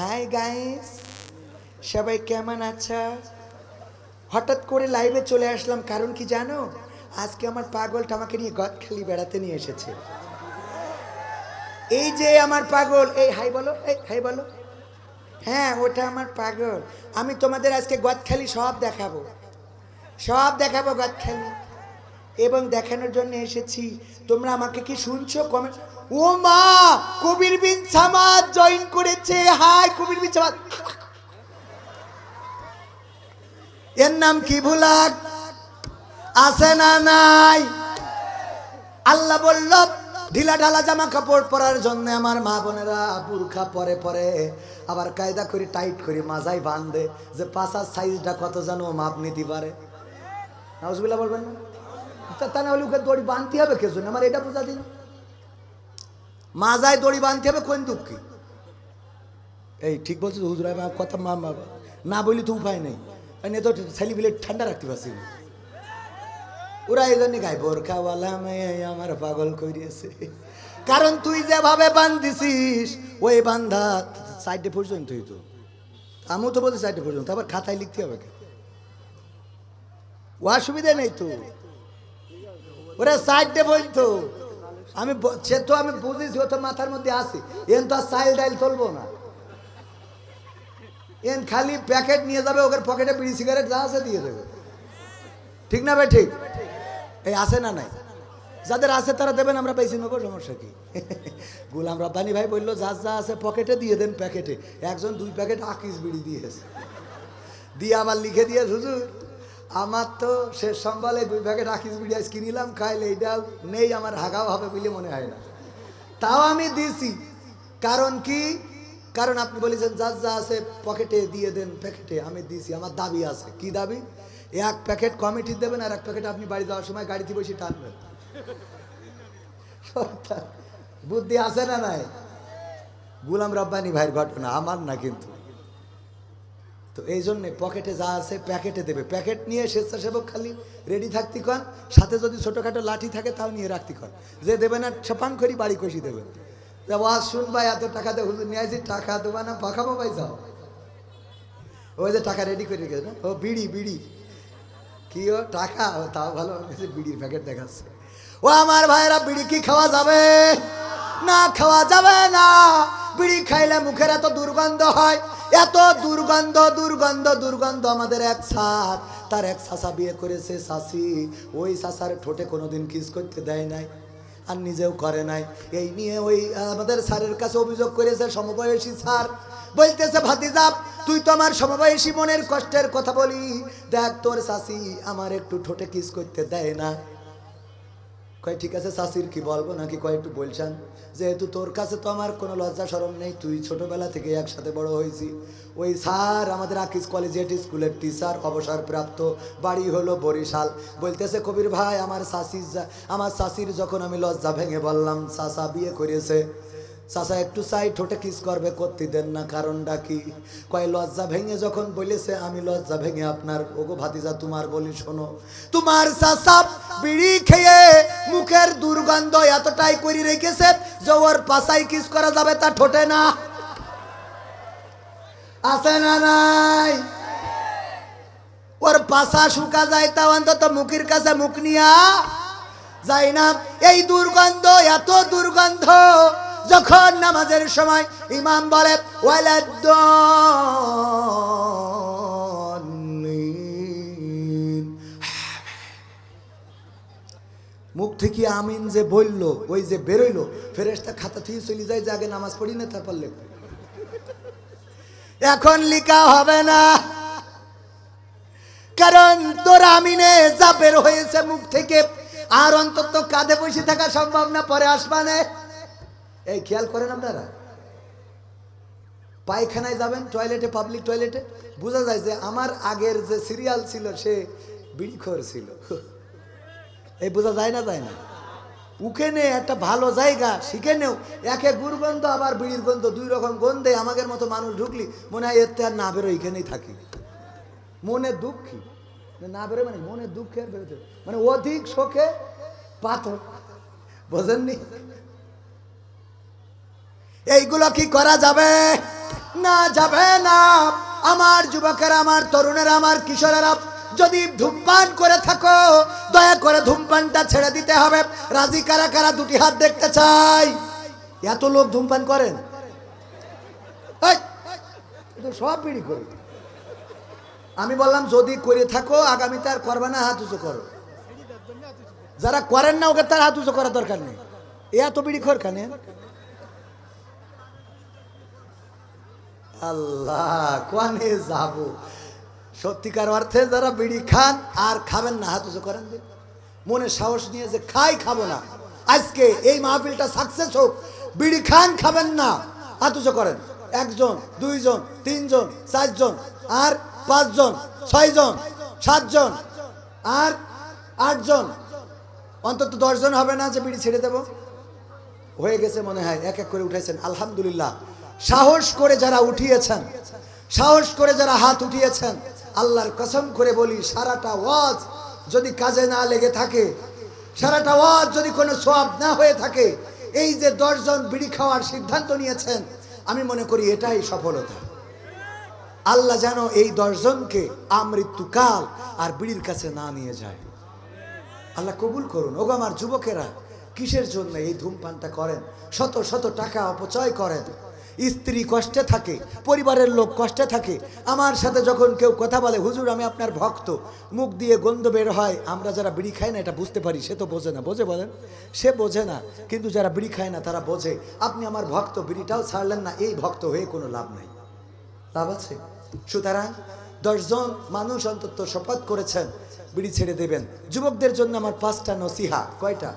Hi guys সবাই কেমন আছো? হঠাৎ করে লাইভে চলে আসলাম, কারণ কি জানো? আজকে আমার পাগলটা আমাকে নিয়ে গদখালি বেড়াতে নিয়ে এসেছে। এই যে আমার পাগল, এই হাই বলো, এই হাই বলো। হ্যাঁ ওটা আমার পাগল। আমি তোমাদের আজকে গদখালি সব দেখাবো। সব দেখাবো গদখালি এবং দেখানোর জন্য এসেছি। তোমরা আমাকে কি শুনছো? কমেন্ট ও মা, কবির বিন সামাদ জয়েন করেছে। হাই, কবির বিন সামাদ। এর নাম কি ভুলাক? আছে না নাই? আল্লাহ বলল, ঢিলা ঢালা জামা কাপড় পরার জন্য আমার মা বোনেরা বুরখা পরে পরে আবার কায়দা করে টাইট করে মাজাই বাঁধে যে পাশার সাইজটা কত জানো মাপ নিতে পারে। নাউজবিল্লা বলবেন না? তা না হলে ওকে দড়ি বাঁধতে হবে কে জন্য? আমার এটা বোঝা দিন। মাজায় দড়ি বাঁধতে হবে, কোন দুঃখী? এই ঠিক বলছো তো হুজুর কথা মা না বলি তো উপায় নেই। এনে তো ছেলে বিলে ঠান্ডা রাখতে পারছি। ওরা এই জন্য গাই বোরখাওয়ালা মেয়ে আমার পাগল করিয়েছে। কারণ তুই যেভাবে বান্ধিছিস ওই বান্ধা সাইডে পর্যন্তই তো আমিও তো বলছি সাইডে পর্যন্ত, আবার খাতায় লিখতে হবে? ও অসুবিধা নেই তো। ওরা সাইডে বলতো আমি সে তো আমি বুঝেছি, ও তো মাথার মধ্যে আসি এন তো আর সাইল ডাইল তুলবো না। এন খালি প্যাকেট নিয়ে যাবে ওকে পকেটে বিড়ি, সিগারেট যা আছে দিয়ে দেবে। ঠিক না ভাই, ঠিক? এই আছে না নাই? যাদের আছে তারা দেবেন, আমরা পেয়েছি নেব, সমস্যা কি? গুলাম রব্বানি ভাই বলল যার যা আছে পকেটে দিয়ে দেন প্যাকেটে। একজন দুই প্যাকেট আকিস বিড়ি দিয়েছে। দিয়ে আবার লিখে দিয়ে, হুজুর আমার তো শেষ সম্বলে দুই প্যাকেট আকিস বিড়ি আজ কিনিলাম, খাইলে এইটা নেই, আমার হাগাও হবে বলে মনে হয় না। তাও আমি দিছি। কারণ কি? কারণ আপনি বলেছেন যার যা আছে পকেটে দিয়ে দেন, প্যাকেটে, আমি দিছি, আমার দাবি আছে। কি দাবি? এক প্যাকেট কমিটি দেবেন আর এক প্যাকেট আপনি বাড়ি যাওয়ার সময় গাড়িতে বসে টানবেন। বুদ্ধি আছে না নাই? গুলাম রব্বানি ভাইয়ের ঘটনা, আমার না কিন্তু। তো এই জন্যে পকেটে যা আছে প্যাকেটে দেবে। প্যাকেট নিয়ে স্বেচ্ছাসেবক খালি রেডি থাকতে কন সাথে যদি ছোটোখাটো লাঠি থাকে তাও নিয়ে রাখতে কন যে দেবে না, ছাপাং করি বাড়ি কষি দেবে। ওয়াজ শুনবা এত টাকা দিয়ে হুজুর নিয়ে আসি, টাকা দেবা না পাখাবো পাই যাও। ওই যে টাকা রেডি করে রেখেছে না ও বিড়ি বিড়ি। কি ও টাকা? তাও ভালো কাছে বিড়ির প্যাকেট দেখাচ্ছে। ও আমার ভাইরা বিড়ি কি খাওয়া যাবে? না খাওয়া যাবে না। বিড়ি খাইলে মুখের এত দুর্গন্ধ হয় এত দুর্গন্ধ দুর্গন্ধ দুর্গন্ধ আমাদের এক সার তার এক সাসা বিয়ে করেছে শাসি ওই সাসার ঠোঁটে কোনোদিন কিস করতে দেয় নাই আর নিজেও করে নাই। এই নিয়ে ওই, আমাদের স্যারের কাছে অভিযোগ করেছে সমবয়সী স্যার। বলতেছে ভাতিজাব তুই তো আমার সমবয়সী মনের কষ্টের কথা বলি। দেখ তোর শাসি আমার একটু ঠোঁটে কিস করতে দেয় না। কয়, ঠিক আছে চাষির কি বলব? নাকি কয়, একটু বলছেন যেহেতু তোর কাছে তো আমার কোনো লজ্জা সরম নেই, তুই ছোটবেলা থেকে একসাথে বড় হয়েছি। ওই স্যার, আমাদের আকিস কলেজিয়েট স্কুলের টিচার অবসরপ্রাপ্ত, বাড়ি হলো বরিশাল। বলতেছে, কবির ভাই, আমার শাসির যা- আমার শাসির যখন আমি লজ্জা ভেঙে বললাম শাশা বিয়ে করেছে। চাষা একটু চাই, ঠোঁটে কিস করবে, করতে দেন না, কারণটা কি? কয়, লজ্জা ভেঙে যখন বলেছে, আমি লজ্জা ভেঙে আপনার ওগো ভাতিজা, তোমার বলি শোনো, তোমার চাষা বিড়ি খেয়ে মুখের দুর্গন্ধ এতটাই করে রেখেছে যে ওর পাশাই কিস করা যাবে তা ঠোঁটে না? আছে না নাই? ওর পাশা শুকা যায় তা অন্তত মুখের কাছে মুখ নিয়া যায় না। এই দুর্গন্ধ, এত দুর্গন্ধ যখন নামাজের সময় ইমাম বলে। মুখ থেকে আমিন যে বলল ওই যে বেরোইলো ফেরেস্তা খাতা থেকে চলে যায় যে আগে নামাজ পড়ি না, তারপর লেখবে এখন লিখা হবে না। কারণ তোর আমিনে যা বের হয়েছে মুখ থেকে, আর অন্তত কাঁধে বসে থাকা সম্ভব না, পরে আসবানে এই খেয়াল করেন আপনারা? পায়খানায় যাবেন টয়লেটে পাবলিক টয়লেটে বোঝা যায় যে আমার আগের যে সিরিয়াল ছিল, সে বিড়িখোর ছিল। এই বোঝা যায় না যায় না? উখেনে একটা ভালো জায়গা, শিখে নেও। একে গুরগন্ধ, আবার বিড়ির গন্ধ, দুই রকম গন্ধে আমাদের মতো মানুষ ঢুকলি, মনে হয় এর আর না বেরো এখানেই থাকি। মনে দুঃখী। না বেরো মানে মনে দুঃখে বেরোতে মানে অধিক শোকে পাথর। বোঝেননি? এইগুলো কি করা যাবে? না যাবে না। আমার যুবকের, আমার তরুণের, আমার কিশোরেরা যদি ধূমপান করে থাকো, দয়া করে ধূমপানটা ছেড়ে দিতে হবে। রাজি কারা কারা দুটি হাত দেখতে চাই? এত লোক ধূমপান করেন। সব বিড়ি করে। আমি বললাম, যদি করে থাকো আগামীতে আর করবে না, হাত উঁচু করো। যারা করেন না, ওকে তার হাত উঁচু করার দরকার নেই। এত বিড়ি খোর কানে? আল্লাহ, কোয়ানে যাব? সত্যিকার অর্থে যারা বিড়ি খান আর খাবেন না, হাত উঁচু করেন মনে সাহস নিয়ে যে খাই, খাব না। আজকে এই মাহফিলটা সাকসেস হোক। বিড়ি খান, খাবেন না, হাত উঁচু করেন। একজন, দুইজন, তিনজন, চারজন, আর পাঁচজন, ছয়জন, সাতজন, আর আটজন। অন্তত দশজন হবে না যে বিড়ি ছেড়ে দেবো? হয়ে গেছে মনে হয়, এক এক করে উঠেছেন আলহামদুলিল্লাহ। সাহস করে যারা উঠিয়েছেন, সাহস করে যারা হাত উঠিয়েছেন, আল্লাহর কসম করে বলি, সারাটা ওয়াজ যদি কাজে না লেগে থাকে, সারাটা ওয়াজ যদি কোনো সোয়াব না হয়ে থাকে, এই যে দশজন বিড়ি খাওয়ার সিদ্ধান্ত নিয়েছেন, আমি মনে করি এটাই সফলতা। আল্লাহ যেন এই দশজনকে আমৃত্যুকাল আর বিড়ির কাছে না নিয়ে যায়। আল্লাহ কবুল করুন। ওগো আমার যুবকেরা, কিসের জন্য এই ধূমপানটা করেন? শত শত টাকা অপচয় করেন। স্ত্রী কষ্টে থাকে, পরিবারের লোক কষ্টে থাকে। আমার সাথে যখন কেউ কথা বলে, হুজুর, আমি আপনার ভক্ত। মুখ দিয়ে গন্ধ বের হয়, আমরা যারা বিড়ি খাই না, এটা বুঝতে পারি, সে তো বোঝে না। বোঝে বলেন? সে বোঝে না, কিন্তু যারা বিড়ি খায় না, তারা বোঝে, আপনি আমার ভক্ত, বিড়িটাও ছাড়লেন না, এই ভক্ত হয়ে কোনো লাভ নাই। লাভ আছে? সুতরাং দশজন মানুষ অন্তত শপথ করেছেন, বিড়ি ছেড়ে দেবেন। যুবকদের জন্য আমার পাঁচটা নসিহা। কয়টা?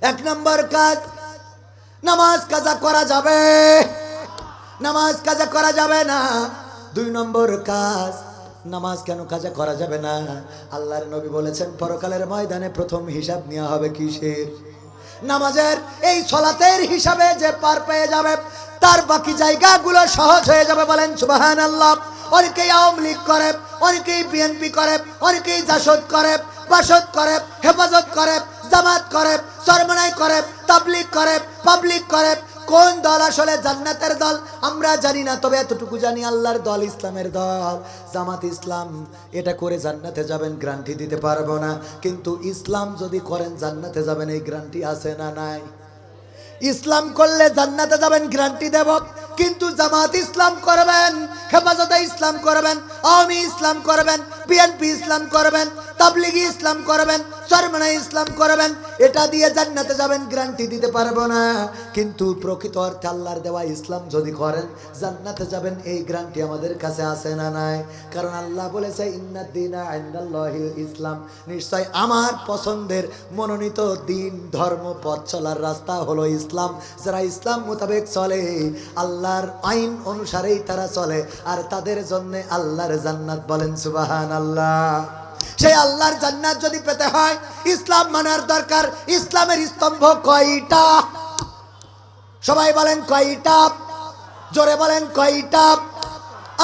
এক নম্বর কাজ নামাজ কাজা করা যাবে। নামাজ কাজা করা যাবে না। দুই নম্বর কাজ, নামাজ কেন কাজা করা যাবে না? আল্লাহর নবী বলেছেন, পরকালের ময়দানে প্রথম হিসাব নেওয়া হবে কিসের? নামাজের এই সলাতের হিসাবে যে পার পেয়ে যাবে, তার বাকি জায়গাগুলো সহজ হয়ে যাবে বলেন সুবাহান আল্লাহ অনেকেই আওয়ামী লীগ করে, অনেকেই বিএনপি করে, অনেকেই জাসদ করে, বাসদ করে, হেফাজত করে জামাত করে, সরমনাই করে, তাবলিগ করে, পাবলিক করে, কোন দল আসলে জান্নাতের দল? আমরা জানি না, তবে এতটুকু জানি আল্লাহর দল ইসলামের দল। জামাত ইসলাম, এটা করে জান্নাতে যাবেন গ্রান্টি দিতে পারব না। কিন্তু ইসলাম যদি করেন, জান্নাতে যাবেন, এই গ্রান্টি আছে না নাই? ইসলাম করলে জান্নাতে যাবেন, গ্যারান্টি দেব। কিন্তু জামাত ইসলাম করবেন, হেফাজতে ইসলাম করবেন, আওয়ামী ইসলাম করবেন বিএনপি ইসলাম করবেন, তাবলিগি ইসলাম করবেন সরমনা ইসলাম করবেন, এটা দিয়ে জান্নাতে যাবেন, গ্যারান্টি দিতে পারব না। কিন্তু প্রকৃত অর্থে আল্লাহর দেওয়া ইসলাম যদি করেন, জান্নাতে যাবেন, এই গ্যারান্টি আমাদের কাছে আছে না নাই। কারণ আল্লাহ বলেছে ইন্নাদ্দিনা ইন্দাল্লাহিল ইসলাম। নিশ্চয় আমার পছন্দের মনোনীত দিন, ধর্ম, পথ চলার রাস্তা হলো ইসলাম। যারা ইসলাম মোতাবেক চলে, আল্লাহর আইন অনুসারেই তারা চলে। আর তাদের জন্য আল্লাহর জান্নাত বলেন সুবাহান আল্লাহ সেই আল্লাহর জান্নাত যদি পেতে হয়, ইসলাম মানার দরকার। ইসলামের স্তম্ভ কয়টা? সবাই বলেন কয়টা? জোরে বলেন কয়টা?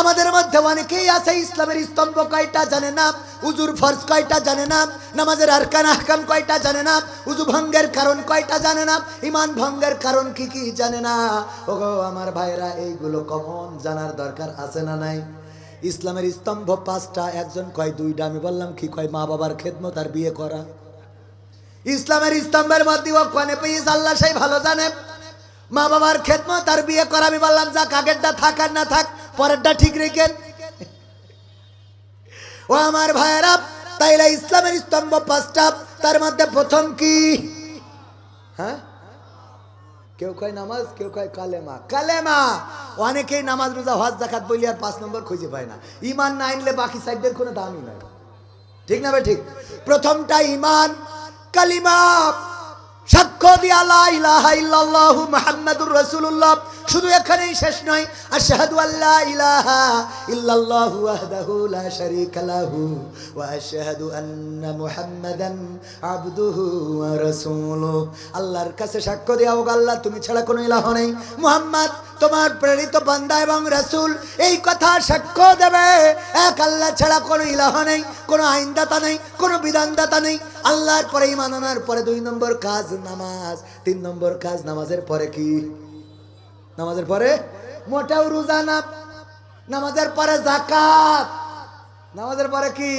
আমাদের মধ্যে অনেকেই আছে, ইসলামের স্তম্ভ কয়টা জানে না, উজুর ফরজ কয়টা জানে না, নামাজের আরকান আহকাম কয়টা জানে না, উজু ভঙ্গের কারণ কয়টা জানে না ইমান ভঙ্গের কারণ কি কি জানে না? ওগো, আমার ভাইরা, এইগুলো কখন জানার দরকার আছে না নাই? ইসলামের স্তম্ভ পাঁচটা, একজন কয় দুইটা, আমি বললাম কি কয়, মা বাবার খেদমত আর বিয়ে করা। ইসলামের স্তম্ভের মধ্যে ও কনে পেয়ে আল্লাহ সেই ভালো জানে। মা বাবার খেদমত আর বিয়ে করা, আমি বললাম, যাক, আগেরটা থাক আর না থাক, পরেরটা ঠিক রেখেন ও আমার ভাইয়েরা, তাইলে ইসলামের স্তম্ভ পাঁচটা, তার মধ্যে প্রথম কি? হ্যাঁ? কেউ কয় নামাজ, কেউ কয় কালেমা। কালেমা! অনেকেই নামাজ, রোজা, হজ দেখাত বলি আর পাঁচ নম্বর খুঁজে পায় না। ইমান না আনলে বাকি সাইডদের কোনো দামই নাই। ঠিক না ভাই? ঠিক? প্রথমটা ইমান কালিমা, সাক্ষ্য দিয়া লা ইলাহা ইল্লাল্লাহু মুহাম্মাদুর রাসূলুল্লাহ। শুধু এখানেই শেষ নয়, আশহাদু আল্লা ইলাহা ইল্লাল্লাহু ওয়াহদাহু লা শারীকা লাহু ওয়া আশহাদু আন্না মুহাম্মাদান আবদুহু ওয়া রাসূলুহু। আল্লাহর কাছে সাক্ষ্য দেওয়া হোক, আল্লাহ তুমি ছাড়া কোনো ইলাহ নেই। মুহাম্মদ, তোমার প্রেরিত বান্দা এবং রাসূল এই কথা সাক্ষ্য দেবে। এক, আল্লাহ ছাড়া কোনো ইলাহ নেই, কোনো আইনদাতা নেই, কোনো বিধানদাতা নেই। আল্লাহর পরে ইমান পরে দুই নম্বর কাজ নামাজ, তিন নম্বর কাজ নামাজের পরে কি? নামাজের পরে মোটেও রোজা না। নামাজের পরে জাকাত নামাজের পরে কি?